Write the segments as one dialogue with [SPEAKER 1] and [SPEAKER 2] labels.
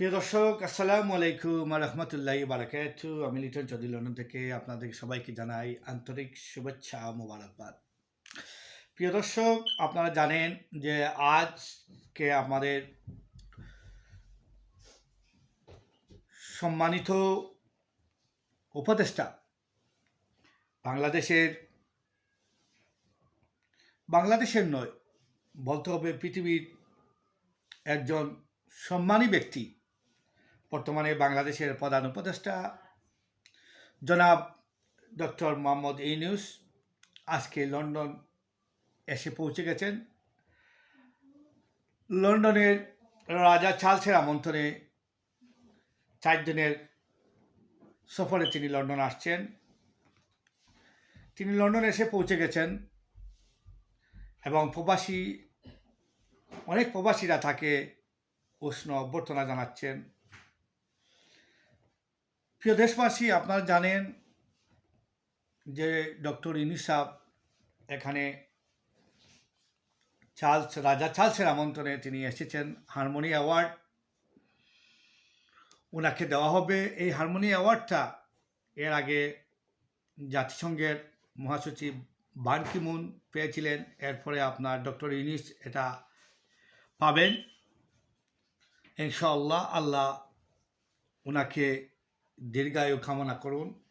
[SPEAKER 1] প্রিয় দর্শক, আসসালামু আলাইকুম রহমতুল্লাহ বারাকাত আমি লিটন চৌধুরী লন্ডন থেকে আপনাদের সবাইকে জানাই আন্তরিক শুভেচ্ছা মোবারকবাদ। প্রিয় দর্শক, আপনারা জানেন যে আজকে আমাদের সম্মানিত উপদেষ্টা বাংলাদেশের বাংলাদেশের নয়, বলতে হবে পৃথিবীর একজন সম্মানী ব্যক্তি বর্তমানে বাংলাদেশের প্রধান উপদেষ্টা জনাব ডক্টর মোহাম্মদ ইউনুস আজকে লন্ডন এসে পৌঁছে গেছেন। লন্ডনের রাজা চার্লসের আমন্ত্রণে চার দিনের সফরে তিনি লন্ডন আসছেন। তিনি লন্ডন এসে পৌঁছে গেছেন এবং প্রবাসী, অনেক প্রবাসীরা তাকে উষ্ণ অভ্যর্থনা জানাচ্ছেন। প্রিয় দেশবাসী, আপনারা জানেন যে ডক্টর ইনিসাব এখানে চার্লস, রাজা চার্লসের আমন্ত্রণে তিনি এসেছেন হারমোনি অ্যাওয়ার্ড। ওনাকে দেওয়া হবে। এই হারমোনি অ্যাওয়ার্ডটা এর আগে জাতিসংঘের মহাসচিব বান পেয়েছিলেন। এরপরে আপনার ডক্টর ইউনিস এটা পাবেন। ইনশাআল্লাহ আল্লাহ ওনাকে দীর্ঘায়ু কামনা করুন।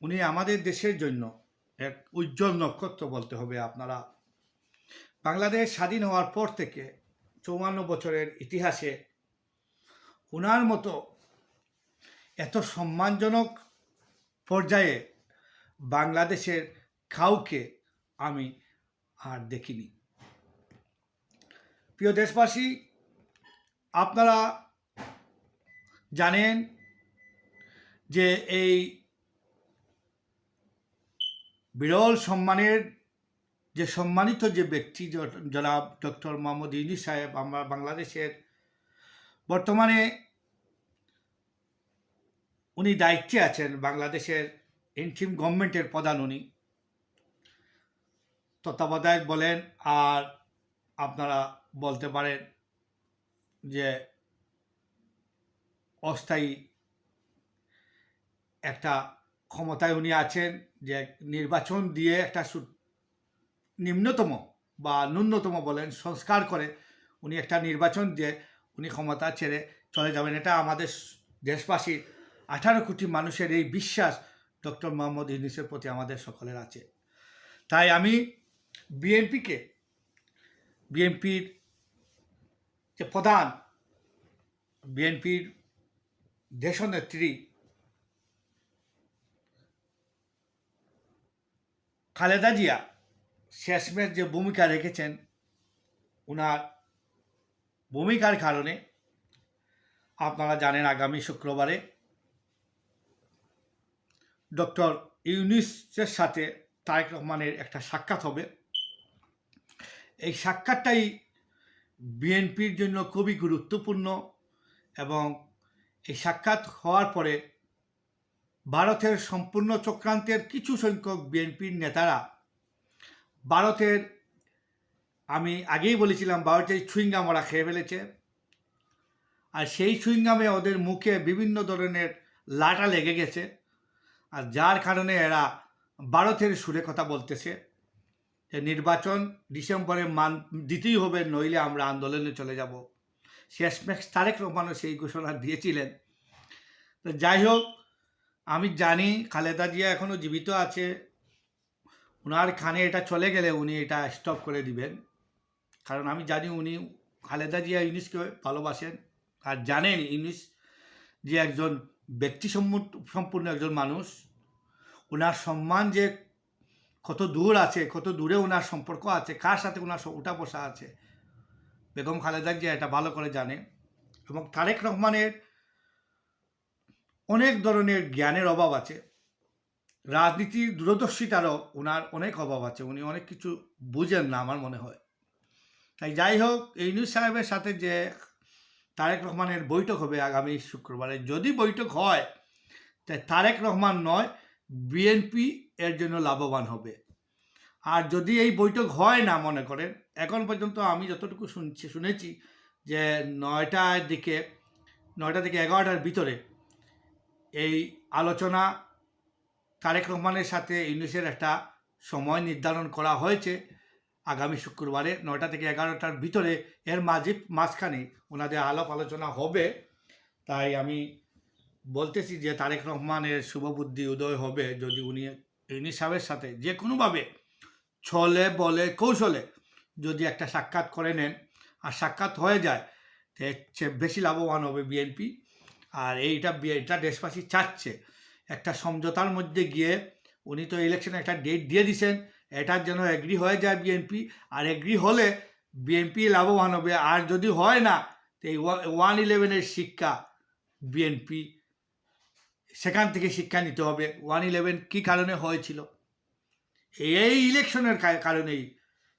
[SPEAKER 1] উনি আমাদের দেশের জন্য এক উজ্জ্বল নক্ষত্র বলতে হবে আপনারা। বাংলাদেশ স্বাধীন হওয়ার পর থেকে চৌয়ান্ন বছরের ইতিহাসে ওনার মতো এত সম্মানজনক পর্যায়ে বাংলাদেশের কাউকে আমি আর দেখিনি। প্রিয় দেশবাসী, আপনারা জানেন যে এই বিরল সম্মানের, যে সম্মানিত যে ব্যক্তি জনাব ডক্টর মোহাম্মদ ইউনি সাহেব, আমরা বাংলাদেশের বর্তমানে উনি দায়িত্বে আছেন বাংলাদেশের ইনটিম গভর্নমেন্টের প্রধান উনি। তত্ত্বাবধায়ক বলেন, আর আপনারা বলতে পারেন যে অস্থায়ী একটা ক্ষমতায় উনি আছেন যে নির্বাচন দিয়ে একটা নিম্নতম বা ন্যূনতম বলেন সংস্কার করে উনি একটা নির্বাচন দিয়ে উনি ক্ষমতা ছেড়ে চলে যাবেন। এটা আমাদের দেশবাসীর আঠারো কোটি মানুষের এই বিশ্বাস ডক্টর মোহাম্মদ ইউনিসের প্রতি আমাদের সকলের আছে। তাই আমি বিএনপিকে, বিএনপির যে প্রধান, বিএনপির দেশনেত্রী খালেদা জিয়া শেষমেশ যে ভূমিকা রেখেছেন ওনার ভূমিকার কারণে আপনারা জানেন আগামী শুক্রবারে ডক্টর ইউনিসের সাথে তারেক রহমানের একটা সাক্ষাৎ হবে। এই সাক্ষাৎটাই বিএনপির জন্য খুবই গুরুত্বপূর্ণ এবং এই সাক্ষাৎ হওয়ার পরে ভারতের সম্পূর্ণ চক্রান্তের কিছু সংখ্যক বিএনপির নেতারা, ভারতের, আমি আগেই বলেছিলাম ভারতের ছুইংগাম ওরা খেয়ে ফেলেছে। আর সেই চুইংগামে ওদের মুখে বিভিন্ন ধরনের লাটা লেগে গেছে। আর যার কারণে এরা ভারতের সুরে কথা বলতেছে। যে নির্বাচন ডিসেম্বরে মান, দিতেই হবে, নইলে আমরা আন্দোলনে চলে যাব। শেষমেশ তারেক রহমানও সেই ঘোষণা দিয়েছিলেন। তো যাই হোক আমি জানি খালেদা জিয়া এখনও জীবিত আছে। ওনার খানে এটা চলে গেলে উনি এটা স্টপ করে দিবেন। কারণ আমি জানি উনি খালেদা জিয়া ইউনিসকে ভালোবাসেন। আর জানেন ইউনিস যে একজন ব্যক্তি সম্পূর্ণ একজন মানুষ। ওনার সম্মান যে কত দূর আছে, কত দূরে ওনার সম্পর্ক আছে, কার সাথে ওনার উঠা বসা আছে, বেগম খালেদা জিয়া এটা ভালো করে জানে। এবং তারেক রহমানের অনেক ধরনের জ্ঞানের অভাব আছে। রাজনীতির দূরদর্শিতারও ওনার অনেক অভাব আছে, উনি অনেক কিছু বুঝেন না আমার মনে হয়। তাই যাই হোক নিউজ সাহেবের সাথে যে তারেক রহমানের বৈঠক হবে আগামী শুক্রবারে, যদি বৈঠক হয়, তাই তারেক রহমান নয়, বিএনপি এর জন্য লাভবান হবে। আর যদি এই বৈঠক হয় না মনে করেন, এখন পর্যন্ত আমি যতটুকু শুনছি, শুনেছি যে নয়টার দিকে নয়টা থেকে এগারোটার ভিতরে এই আলোচনা তারেক রহমানের সাথে ইউনিসের একটা সময় নির্ধারণ করা হয়েছে। আগামী শুক্রবারে নয়টা থেকে এগারোটার ভিতরে এর মাঝে মাঝখানে ওনাদের আলাপ আলোচনা হবে। তাই আমি বলতেছি যে তারেক রহমানের শুভবুদ্ধি উদয় হবে যদি উনি ইউনিস সাহেবের সাথে যে কোনোভাবে ছলে বলে কৌশলে যদি একটা সাক্ষাৎ করে নেন। আর সাক্ষাৎ হয়ে যায় বেশি লাভবান হবে বিএনপি। আর এইটা এটা দেশবাসী চাচ্ছে। একটা সমঝোতার মধ্যে গিয়ে উনি তো ইলেকশনে একটা ডেট দিয়ে দিছেন এটার জন্য এগ্রি হয়ে যায় বিএনপি আর এগ্রি হলে বিএনপি লাভবান হবে। আর যদি হয় না, তো এই ওয়ান ইলেভেনের শিক্ষা বিএনপি সেখান থেকে শিক্ষা নিতে হবে। ওয়ান ইলেভেন কী কারণে হয়েছিল? এই ইলেকশনের কারণেই।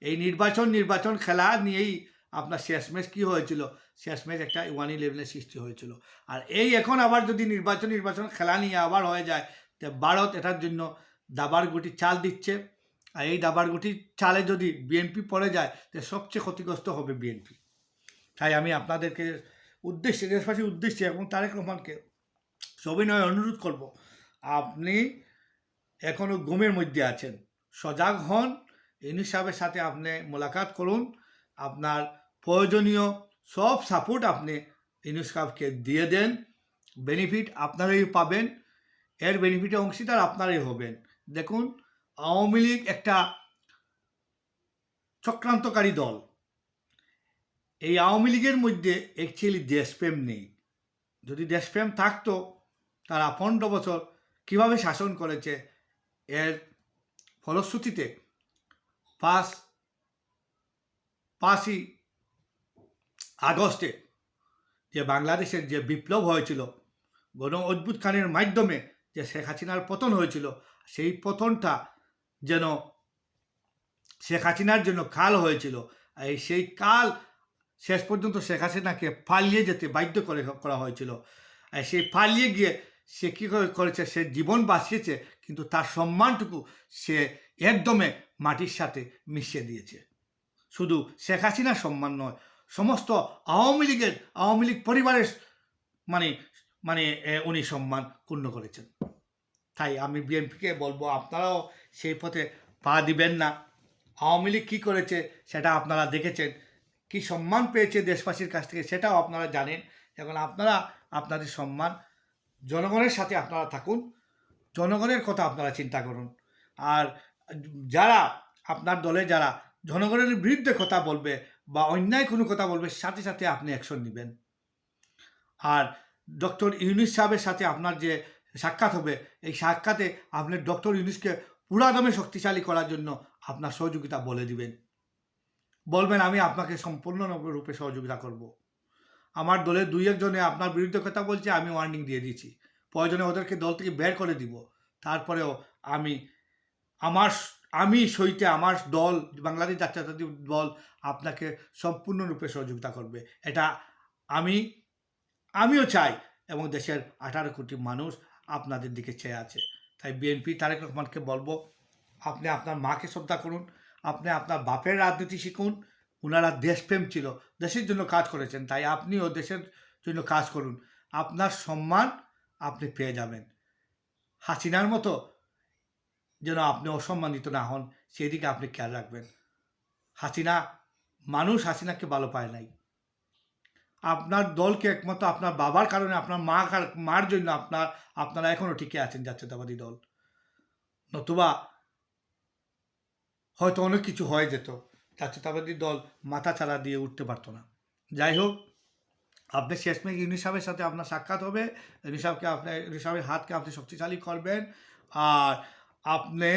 [SPEAKER 1] এই নির্বাচন নির্বাচন খেলা নিয়েই আপনার শেষমেশ কী হয়েছিল? শেষমেশ একটা ওয়ান ইলেভেনের সৃষ্টি হয়েছিল। আর এই এখন আবার যদি নির্বাচন নির্বাচন খেলা নিয়ে আবার হয়ে যায়, তো ভারত এটার জন্য দাবার গুটি চাল দিচ্ছে। আর এই দাবার গুটি চালে যদি বিএনপি পড়ে যায়, তো সবচেয়ে ক্ষতিগ্রস্ত হবে বিএনপি তাই আমি আপনাদেরকে উদ্দেশ্যে, দেশবাসীর উদ্দেশ্যে এবং তারেক রহমানকে সবিনয় অনুরোধ করব, আপনি এখনও ঘুমের মধ্যে আছেন, সজাগ হন ইউনিস সাহেবের সাথে আপনি মোলাকাত করুন। আপনার প্রয়োজনীয় সব সাপোর্ট আপনি ইউনিস সাহেবকে দিয়ে দেন। বেনিফিট আপনারাই পাবেন। এর বেনিফিটে অংশীদার আপনারাই হবেন। দেখুন, আওয়ামী লীগ একটা চক্রান্তকারী দল। এই আওয়ামী লীগের মধ্যে অ্যাকচুয়ালি দেশপ্রেম নেই। যদি দেশপ্রেম থাকতো, তারা পনেরো বছর কীভাবে শাসন করেছে, এর ফলশ্রুতিতে পাঁচ পাঁচই আগস্টে যে বাংলাদেশের যে বিপ্লব হয়েছিল, গণ অদ্ভুত খানের মাধ্যমে যে শেখ হাসিনার পতন হয়েছিল, সেই পতনটা যেন শেখ হাসিনার জন্য কাল হয়েছিল। এই সেই কাল শেষ পর্যন্ত শেখ হাসিনাকে পালিয়ে যেতে বাধ্য করে করা হয়েছিল। সেই পালিয়ে গিয়ে সে কী করেছে? সে জীবন বাঁচিয়েছে, কিন্তু তার সম্মানটুকু সে একদমে মাটির সাথে মিশিয়ে দিয়েছে। শুধু শেখ হাসিনার সম্মান নয়, সমস্ত আওয়ামী লীগের, আওয়ামী লীগ পরিবারের মানে মানে উনি সম্মান পূর্ণ করেছেন। তাই আমি বিএনপিকে বলব, আপনারাও সেই পথে পা দিবেন না। আওয়ামী লীগ কী করেছে সেটা আপনারা দেখেছেন। কি সম্মান পেয়েছে দেশবাসীর কাছ থেকে সেটাও আপনারা জানেন। এখন আপনারা, আপনাদের সম্মান, জনগণের সাথে আপনারা থাকুন। জনগণের কথা আপনারা চিন্তা করুন। আর যারা, আপনার দলে যারা জনগণের বিরুদ্ধে কথা বলবে বা অন্যায় কোনো কথা বলবে, সাথে সাথে আপনি অ্যাকশন নেবেন। আর ডক্টর ইউনিস সাহেবের সাথে আপনার যে সাক্ষাৎ হবে, এই সাক্ষাতে আপনি ডক্টর ইউনিসকে পুরাদমে শক্তিশালী করার জন্য আপনার সহযোগিতা বলে দিবেন। বলবেন, আমি আপনাকে সম্পূর্ণ রূপে সহযোগিতা করব। আমার দলের দুই একজনে আপনার বিরুদ্ধে কথা বলছে, আমি ওয়ার্নিং দিয়ে দিচ্ছি প্রয়োজনে ওদেরকে দল থেকে বের করে দিব। তারপরেও আমি, আমার আমি সইতে আমার দল, বাংলাদেশ জাতীয়তাবাদী দল আপনাকে সম্পূর্ণরূপে সহযোগিতা করবে। এটা আমি, আমিও চাই এবং দেশের আঠারো কোটি মানুষ আপনাদের দিকে চেয়ে আছে। তাই বিএনপি তারেক রহমানকে বলব, আপনি আপনার মাকে শ্রদ্ধা করুন, আপনি আপনার বাপের রাজনীতি শিখুন ওনারা দেশপ্রেম ছিল, দেশের জন্য কাজ করেছেন, তাই আপনিও দেশের জন্য কাজ করুন। আপনার সম্মান আপনি পেয়ে যাবেন। হাসিনার মতো যেন আপনি অসম্মানিত না হন, সেদিকে আপনি খেয়াল রাখবেন। হাসিনা, মানুষ হাসিনাকে ভালো পায় নাই। আপনার দলকে একমাত্র আপনার বাবার কারণে, আপনার মা মার জন্য আপনার, আপনারা এখনও টিকে আছেন জাতীয়তাবাদী দল। নতুবা হয়তো অনেক কিছু হয়ে যেত, জাতীয়তাবাদী দল মাথা ছাড়া দিয়ে উঠতে পারতো না। যাই হোক, আপনি শেষমেশ ইউনিস সাহেবের সাথে আপনার সাক্ষাৎ হবে। ইউনিস সাহেবকে আপনি ইউনিস সাহেবের হাতকে আপনি শক্তিশালী করবেন। আর আপনি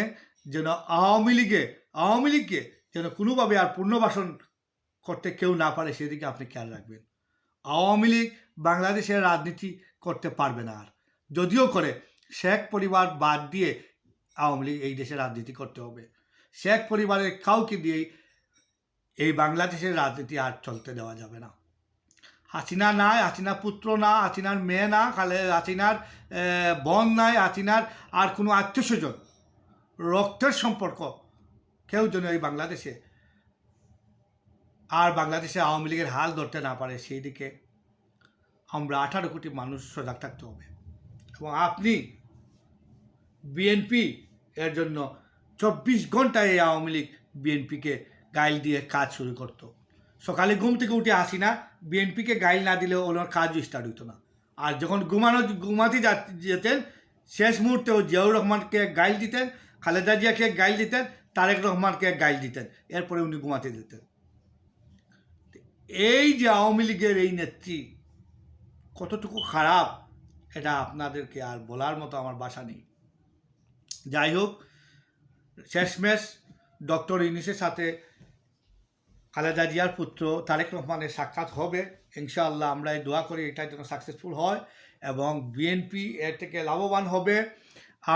[SPEAKER 1] যেন আওয়ামী লীগে, আওয়ামী লীগকে যেন কোনোভাবে আর পুনর্বাসন করতে কেউ না পারে, সেদিকে আপনি খেয়াল রাখবেন। আওয়ামী লীগ বাংলাদেশের রাজনীতি করতে পারবে না আর। যদিও করে শেখ পরিবার বাদ দিয়ে আওয়ামী লীগ এই দেশে রাজনীতি করতে হবে। শেখ পরিবারের কাউকে দিয়েই এই বাংলাদেশের রাজনীতি আর চলতে দেওয়া যাবে না। হাসিনা নাই, হাসিনার পুত্র না, হাসিনার মেয়ে না, খালে হাসিনার বোন নাই, হাসিনার আর কোনো আত্মীয় স্বজন রক্তের সম্পর্ক। কেউ যেন এই বাংলাদেশে আর বাংলাদেশে আওয়ামী লীগের হাল ধরতে না পারে, সেই দিকে আমরা আঠারো কোটি মানুষ সজাগ থাকতে হবে। এবং আপনি বিএনপি এর জন্য চব্বিশ ঘন্টায় এই আওয়ামী লীগ বিএনপিকে গাইল দিয়ে কাজ শুরু করতো। সকালে ঘুম থেকে উঠে আসি না, বিএনপিকে গাইল না দিলে ওনার কাজও স্টার্ট হতো না। আর যখন ঘুমানো ঘুমাতে যেতেন, শেষ মুহূর্তে ও জিয়াউর রহমানকে গাইল দিতেন খালেদা জিয়াকে গাইল দিতেন, তারেক রহমানকে গাইল দিতেন, এরপরে উনি ঘুমাতে দিতেন এই যে আওয়ামী লীগের এই নেত্রী, কতটুকু খারাপ, এটা আপনাদেরকে আর বলার মতো আমার বাসা নেই। যাই হোক, শেষমেশ ডক্টর ইউনিসের সাথে খালেদা জিয়ার পুত্র তারেক রহমানের সাক্ষাৎ হবে। ইনশাআল্লাহ আমরা এই দোয়া করি এটা যেন সাকসেসফুল হয় এবং বিএনপি এর থেকে লাভবান হবে।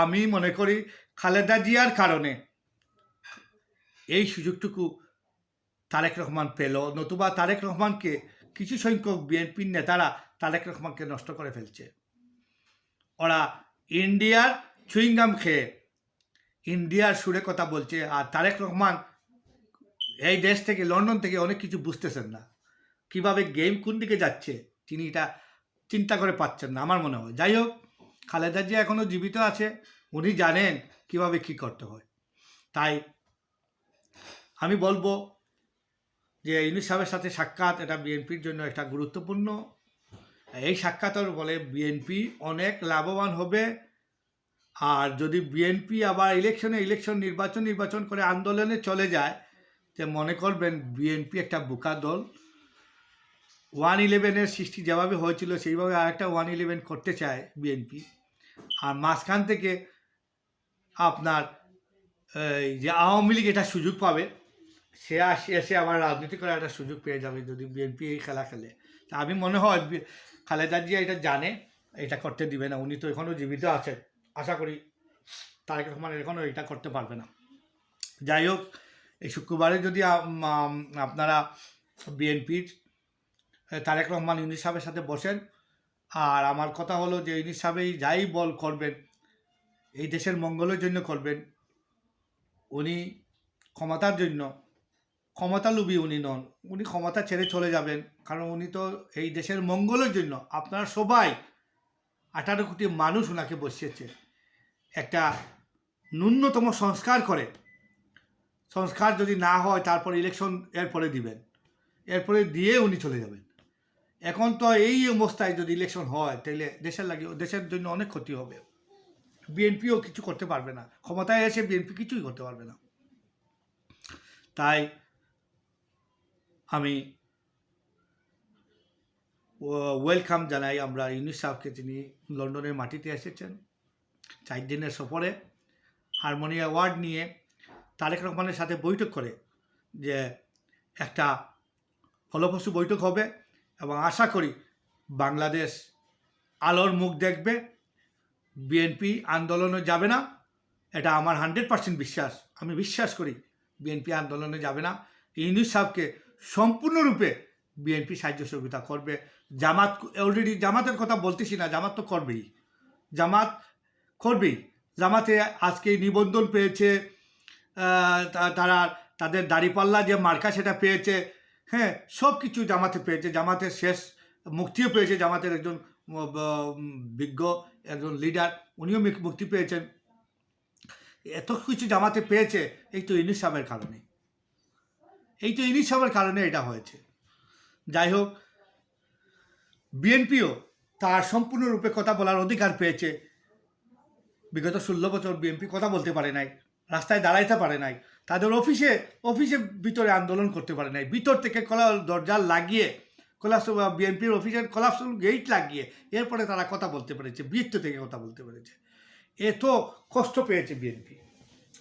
[SPEAKER 1] আমি মনে করি খালেদা জিয়ার কারণে। এই সুযোগটুকু তারেক রহমান পেল, নতুবা তারেক রহমানকে কিছু সংখ্যক বিএনপির নেতারা তারেক রহমানকে নষ্ট করে ফেলছে। ওরা ইন্ডিয়ার চুইংগাম খেয়ে, ইন্ডিয়ার সুরে কথা বলছে, আর তারেক রহমান এই দেশ থেকে, লন্ডন থেকে অনেক কিছু বুঝতেছেন না। কীভাবে গেম কোন দিকে যাচ্ছে, তিনি এটা চিন্তা করে পাচ্ছেন না, আমার মনে হয়। যাই হোক, খালেদা জিয়া এখনও জীবিত আছে, উনি জানেন কীভাবে কি করতে হয়। তাই আমি বলব যে ইউনিস সাহেবের সাথে সাক্ষাৎ, এটা বিএনপির জন্য একটা গুরুত্বপূর্ণ। এই সাক্ষাতের বলে বিএনপি অনেক লাভবান হবে। আর যদি বিএনপি আবার ইলেকশনে ইলেকশন নির্বাচন নির্বাচন করে আন্দোলনে চলে যায় যে মনে করবেন বিএনপি একটা বোকা দল। ওয়ান ইলেভেনের সৃষ্টি যেভাবে হয়েছিল, সেইভাবে আরেকটা ওয়ান ইলেভেন করতে চায় বিএনপি। আর মাঝখান থেকে আপনার, এই যে আওয়ামী লীগ এটা সুযোগ পাবে, সে আসে, এসে আবার রাজনীতি করার একটা সুযোগ পেয়ে যাবে যদি বিএনপি এই খেলা খেলে। তা আমি মনে হয় খালেদা জিয়া এটা জানে, এটা করতে দিবে না, উনি তো এখনও জীবিত আছেন, আশা করি তারেক রহমান এখনও এটা করতে পারবে না। যাই হোক, এই শুক্রবারে যদি আপনারা বিএনপির তারেক রহমান ইউনিস সাহেবের সাথে বসেন, আর আমার কথা হলো যে ইউনিস সাহেবই যাই বল করবেন এই দেশের মঙ্গলের জন্য করবেন। উনি ক্ষমতার জন্য ক্ষমতালোভী উনি নন। উনি ক্ষমতা ছেড়ে চলে যাবেন, কারণ উনি তো এই দেশের মঙ্গলের জন্য। আপনারা সবাই আঠারো কোটি মানুষ ওনাকে বসিয়েছে। একটা ন্যূনতম সংস্কার করে। সংস্কার যদি না হয়, তারপর ইলেকশন এরপরে দিবেন। এরপরে দিয়ে উনি চলে যাবেন। এখন তো এই অবস্থায় যদি ইলেকশন হয়, তাহলে দেশের লাগে দেশের জন্য অনেক ক্ষতি হবে। বিএনপিও কিছু করতে পারবে না। ক্ষমতায় এসে বিএনপি কিছুই করতে পারবে না। তাই আমি ওয়েলকাম জানাই আমরা ইউনিস সাহেবকে তিনি লন্ডনের মাটিতে এসেছেন, চার দিনের সফরে হারমোনি অ্যাওয়ার্ড নিয়ে তারেক রহমানের সাথে বৈঠক করে যে একটা ফলপ্রসূ বৈঠক হবে এবং আশা করি বাংলাদেশ আলোর মুখ দেখবে। বিএনপি আন্দোলনে যাবে না, এটা আমার হান্ড্রেড পার্সেন্ট বিশ্বাস। আমি বিশ্বাস করি বিএনপি আন্দোলনে যাবে না। ইউনুস সম্পূর্ণরূপে বিএনপি সাহায্য সহযোগিতা করবে। জামাত অলরেডি জামাতের কথা বলতেছি না, জামাত তো করবেই। জামাত করবেই। জামাতে আজকে নিবন্ধন পেয়েছে তারা তাদের দাড়িপাল্লা যে মার্কা সেটা পেয়েছে হ্যাঁ সব কিছু জামাতে পেয়েছে। জামাতের শেষ মুক্তিও পেয়েছে জামাতের একজন বিজ্ঞ একজন লিডার উনিও মুক- মুক্তি পেয়েছেন। এত কিছু জামাতে পেয়েছে, এই তো ইনিস সাহেবের কারণে। এই তো ইনিস সাহেবের কারণে এটা হয়েছে। যাই হোক বিএনপিও তার সম্পূর্ণরূপে কথা বলার অধিকার পেয়েছে। বিগত ষোলো বছর বিএনপি কথা বলতে পারে নাই, রাস্তায় দাঁড়াইতে পারে নাই, তাদের অফিসে অফিসে ভিতরে আন্দোলন করতে পারে নাই, ভিতর থেকে কলা দরজা লাগিয়ে কলাস বিএনপির অফিসের কলাপস গেট লাগিয়ে এরপরে তারা কথা বলতে পেরেছে, বৃত্ত থেকে কথা বলতে পেরেছে। এত কষ্ট পেয়েছে বিএনপি,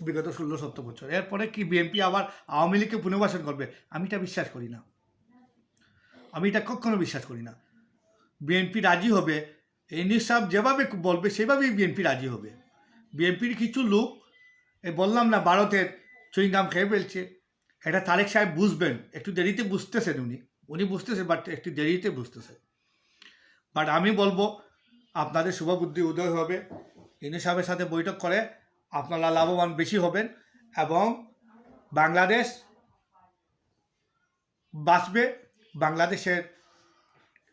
[SPEAKER 1] বিগত ষোলো সত্তর বছর। এরপরে কি বিএনপি আবার আওয়ামী লীগকে পুনর্বাসন করবে? আমি এটা বিশ্বাস করি না। আমি এটা কখনো বিশ্বাস করি না। বিএনপি রাজি হবে এনএস সাহেব যেভাবে বলবে, সেভাবেই বিএনপি রাজি হবে। বিএনপির কিছু লোক বললাম না, ভারতের চুইংগাম খেয়ে ফেলছে। এটা তারেক সাহেব বুঝবেন, একটু দেরিতে বুঝতেছেন উনি। উনি বুঝতেছে বাট একটু দেরিতে বুঝতেছে। বাট আমি বলব, আপনাদের শুভবুদ্ধি উদয় হবে। ইনু সাহেবের সাথে বৈঠক করে আপনারা লাভবান বেশি হবেন এবং বাংলাদেশ বাঁচবে। বাংলাদেশের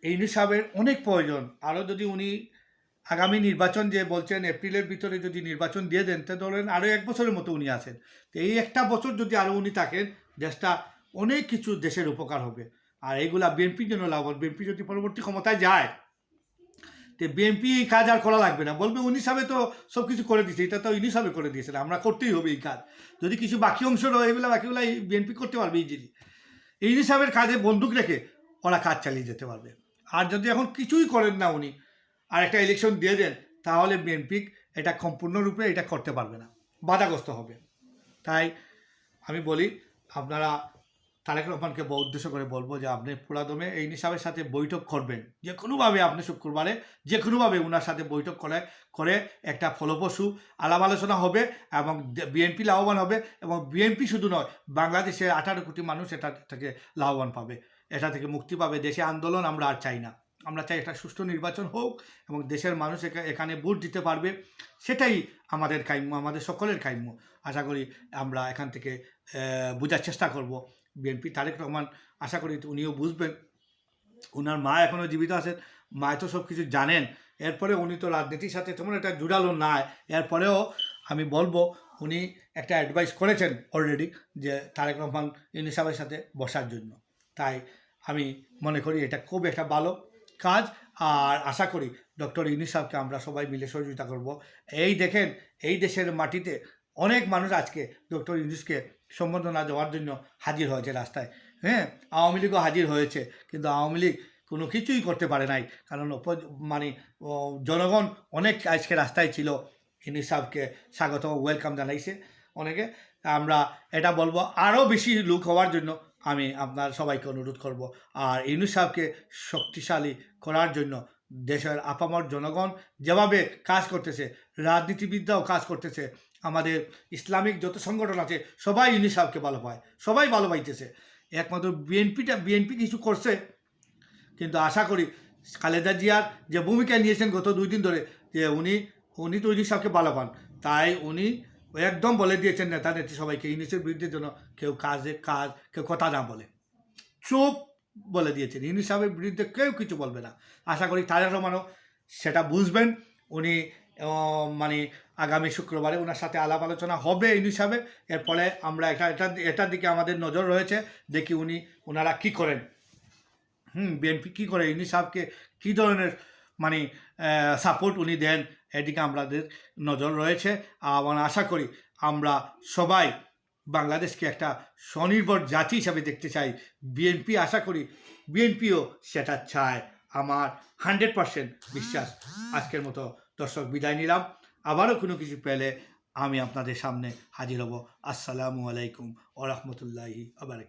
[SPEAKER 1] এই সাহেবের অনেক প্রয়োজন। আরও যদি উনি আগামী নির্বাচন যে বলছেন, এপ্রিলের ভিতরে যদি নির্বাচন দিয়ে দেন, তো ধরেন আরও এক বছরের মতো উনি আছেন। তো এই একটা বছর যদি আরও উনি থাকেন, দেশটা অনেক কিছু দেশের উপকার হবে। আর এইগুলা বিএনপির জন্য লাভ বিএনপি যদি পরবর্তী ক্ষমতায় যায়, তো বিএনপি এই কাজ আর করা লাগবে না। বলবে উনি সাহেবে তো সব কিছু করে দিয়েছে এটা তো ইনি সাহেবে করে দিয়েছেন, আমরা করতেই হবে এই কাজ। যদি কিছু বাকি অংশ রয়ে এগুলো বাকিগুলো বিএনপি করতে পারবে ইজিলি এই হিসাবের কাজে বন্দুক রেখে ওরা কাজ চালিয়ে যেতে পারবে। আর যদি এখন কিছুই করেন না উনি, আর একটা ইলেকশন দিয়ে দেন, তাহলে বিএনপি এটা সম্পূর্ণরূপে এটা করতে পারবে না। বাধাগ্রস্ত হবে। তাই আমি বলি, আপনারা তারেক রহমানকে উদ্দেশ্য করে বলব যে আপনি পুরাদমে এই নিসাবের সাথে বৈঠক করবেন। যে কোনোভাবে আপনি শুক্রবারে, যে কোনোভাবে ওনার সাথে বৈঠক করে করে একটা ফলপ্রসূ আলাপ আলোচনা হবে এবং বিএনপি লাভবান হবে এবং বিএনপি শুধু নয়, বাংলাদেশের আঠারো কোটি মানুষ এটা থেকে লাভবান পাবে। এটা থেকে মুক্তি পাবে। দেশে আন্দোলন আমরা আর চাই না। আমরা চাই একটা সুষ্ঠু নির্বাচন হোক এবং দেশের মানুষ এখানে ভোট দিতে পারবে। সেটাই আমাদের কাম্য, আমাদের সকলের কাম্য। আশা করি আমরা এখান থেকে বোঝার চেষ্টা করব। বিএনপি তারেক রহমান, আশা করি উনিও বুঝবেন। ওনার মা এখনও জীবিত আছেন মা তো সব কিছু জানেন। এরপরে উনি তো রাজনীতির সাথে তেমন একটা জুড়ালো না এরপরেও আমি বলব, উনি একটা অ্যাডভাইস করেছেন অলরেডি যে তারেক রহমান ইউনি সাহেবের সাথে বসার জন্য। তাই আমি মনে করি এটা খুব একটা ভালো কাজ। আর আশা করি ডক্টর ইউনি সাহেবকে আমরা সবাই মিলে সহযোগিতা করব। এই দেখেন, এই দেশের মাটিতে অনেক মানুষ আজকে ডক্টর ইউনুসকে সম্বর্ধনা দেওয়ার জন্য হাজির হয়েছে রাস্তায়। হ্যাঁ আওয়ামী লীগও হাজির হয়েছে, কিন্তু আওয়ামী লীগ কোনো কিছুই করতে পারে নাই। কারণ অপ- মানে জনগণ অনেক আজকে রাস্তায় ছিল। ইনি সাহেবকে স্বাগত, ওয়েলকাম জানাইছে অনেকে। আমরা এটা বলব, আরও বেশি লোক হওয়ার জন্য আমি আপনার সবাইকে অনুরোধ করব। আর ইনু সাহেবকে শক্তিশালী করার জন্য দেশের আপামর জনগণ যেভাবে কাজ করতেছে রাজনীতিবিদরাও কাজ করতেছে। আমাদের ইসলামিক যত সংগঠন আছে, সবাই ইনু সাহেবকে ভালো পায়, সবাই ভালো পাইতেছে। একমাত্র বিএনপিটা, বিএনপি কিছু করছে, কিন্তু আশা করি খালেদা জিয়ার যে ভূমিকা নিয়েছেন গত দুই দিন ধরে, যে উনি উনি তো ইনি সাহেবকে ভালো পান, তাই উনি একদম বলে দিয়েছেন নেতা নেত্রী সবাইকে ইংলিশের বিরুদ্ধে যেন কেউ কাজে, কাজ, কেউ কথা না বলে। চুপ বলে দিয়েছেন ইনি সাহেবের বিরুদ্ধে কেউ কিছু বলবে না। আশা করি তারেক রহমানও সেটা বুঝবেন। উনি মানে আগামী শুক্রবারে ওনার সাথে আলাপ আলোচনা হবে ইনি সাহেবের এরপরে আমরা এটা এটা এটার দিকে আমাদের নজর রয়েছে, দেখি উনি ওনারা কি করেন। হুম, বিএনপি কী করে? ইনি সাহেবকে কী ধরনের মানে সাপোর্ট উনি দেন? এদিকে আমাদের নজর রয়েছে। আমার আশা করি আমরা সবাই বাংলাদেশকে একটা স্বনির্ভর জাতি হিসাবে দেখতে চাই। বিএনপি আশা করি, বিএনপিও সেটা চায়। আমার হান্ড্রেড পারসেন্ট বিশ্বাস। আজকের মতো দর্শক, বিদায় নিলাম। আবারও কোনো কিছু পেলে আমি আপনাদের সামনে হাজির হব। আসসালামু আলাইকুম ওরহমতুল্লাহি আবার